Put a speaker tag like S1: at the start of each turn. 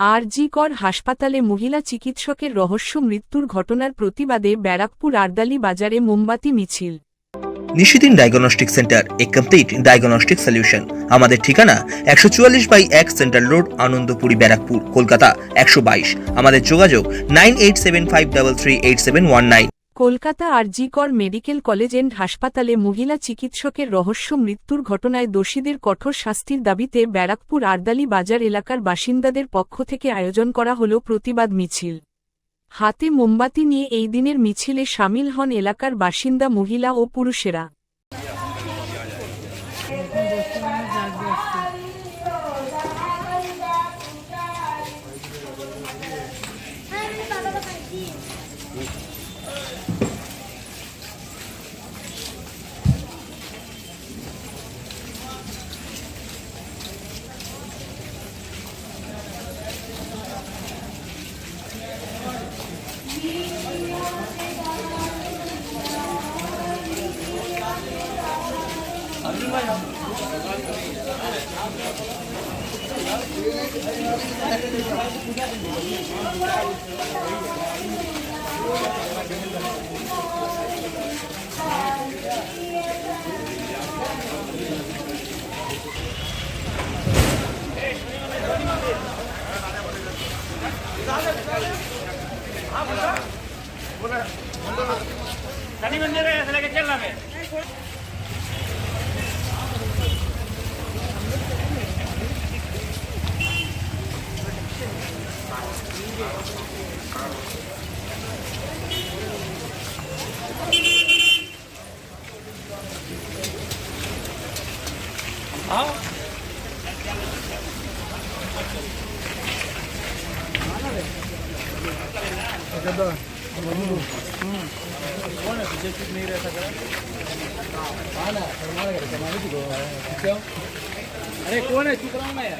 S1: আরজিকর হাসপাতালে মহিলা চিকিৎসকের রহস্য মৃত্যুর ঘটনার প্রতিবাদে ব্যারাকপুর আর্দালি বাজারে মোমবাতি মিছিল।
S2: Nishidin diagnostic centre, a complete diagnostic solution. আমাদের ঠিকানা একশো চুয়াল্লিশ বাই এক সেন্ট্রাল রোড, আনন্দপুরি ব্যারাকপুর, কলকাতা, একশো বাইশ। আমাদের যোগাযোগ nine eight seven five double three eight seven one nine.
S1: Kolkata R RG Kar medical college and হাসপাতালে মহিলা চিকিৎসকের রহস্য মৃত্যুর ঘটনায় দোষীদের কঠোর শাস্তির দাবিতে ব্যারাকপুর আরদালি বাজার এলাকার বাসিন্দাদের পক্ষ থেকে আয়োজন করা হল প্রতিবাদ মিছিল। হাতে মোমবাতি নিয়ে এই দিনের মিছিলে সামিল হন এলাকার বাসিন্দা মহিলা ও পুরুষেরা।
S3: शनि मंदिर है ऐसे अरे कौन है चुप रहा हूँ मैं यार